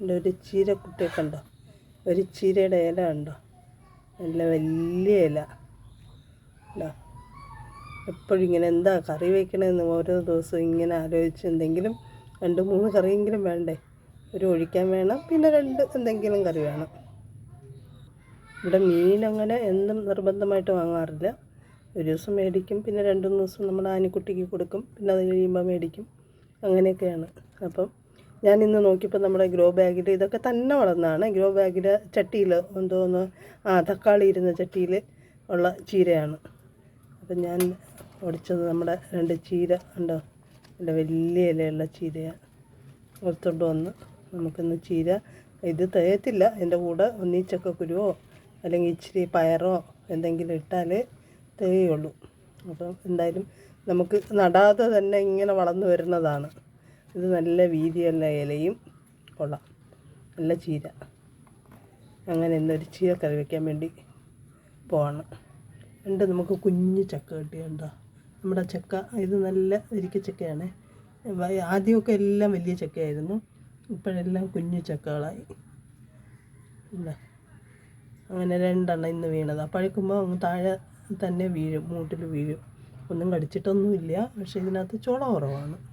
എന്റെ ഒരു ചീര കുട്ടിയൊക്കെ ഉണ്ടോ ഒരു ചീരയുടെ ഇല ഉണ്ടോ നല്ല വലിയ ഇല. ഉണ്ടോ എപ്പോഴും ഇങ്ങനെ എന്താ കറി വയ്ക്കണമെന്ന് ഓരോ ദിവസവും ഇങ്ങനെ ആലോചിച്ച് എന്തെങ്കിലും രണ്ട് മൂന്ന് കറിയെങ്കിലും വേണ്ടേ? ഒരു ഒഴിക്കാൻ വേണം പിന്നെ രണ്ട് എന്തെങ്കിലും കറി വേണം. ഇവിടെ മീൻ അങ്ങനെ എന്നും നിർബന്ധമായിട്ട് വാങ്ങാറില്ല. ഒരു ദിവസം മേടിക്കും പിന്നെ രണ്ട് മൂന്ന് ദിവസം നമ്മുടെ ആനിക്കുട്ടിക്ക് കൊടുക്കും പിന്നെ അത് കഴിയുമ്പോൾ മേടിക്കും. അങ്ങനെയൊക്കെയാണ്. അപ്പം ഞാൻ ഇന്ന് നോക്കിയപ്പോൾ നമ്മുടെ ഗ്രോ ബാഗിൽ ഇതൊക്കെ തന്നെ വളർന്നതാണ് ഗ്രോ ബാഗിൽ ചട്ടിയിൽ എന്തോന്ന് ആ തക്കാളി ഇരുന്ന ചട്ടിയിൽ ഉള്ള ചീരയാണ്. അപ്പം ഞാൻ ഒടിച്ചത് നമ്മുടെ രണ്ട് ചീര ഉണ്ടോ നല്ല വലിയ ഇലയുള്ള ചീരയാണ് ഓർത്തോണ്ട് വന്ന് നമുക്കിന്ന് ചീര ഇത് തേയത്തില്ല. എന്റെ കൂടെ ഒന്നീ ചക്കക്കുരുവോ അല്ലെങ്കിൽ ഇച്ചിരി പയറോ എന്തെങ്കിലും ഇട്ടാലേ തേയുള്ളൂ. അപ്പം എന്തായാലും നമുക്ക് നടാതെ തന്നെ ഇങ്ങനെ വളർന്നു വരുന്നതാണ്. ഇത് നല്ല വീതിയുള്ള ഇലയും കൊള്ളാം. നല്ല ചീര. അങ്ങനെ ഇന്നൊരു ചീര കറി വയ്ക്കാൻ വേണ്ടി പോകണം ഉണ്ട് നമുക്ക് കുഞ്ഞു ചക്ക കിട്ടിയുണ്ടോ നമ്മുടെ ചക്ക ഇത് നല്ല ഇരിക്ക ചക്കയാണ്. വ- ആദ്യമൊക്കെ എല്ലാം വലിയ ചക്കയായിരുന്നു. ഇപ്പോഴെല്ലാം കുഞ്ഞു ചക്കകളായി. ഇല്ല അങ്ങനെ രണ്ടെണ്ണം ഇന്ന് വീണത്. പഴുക്കുമ്പോൾ അങ്ങ് താഴെ തന്നെ വീഴും മൂട്ടിൽ വീഴും. ഒന്നും കടിച്ചിട്ടൊന്നുമില്ല പക്ഷേ ഇതിനകത്ത് ചുള കുറവാണ്.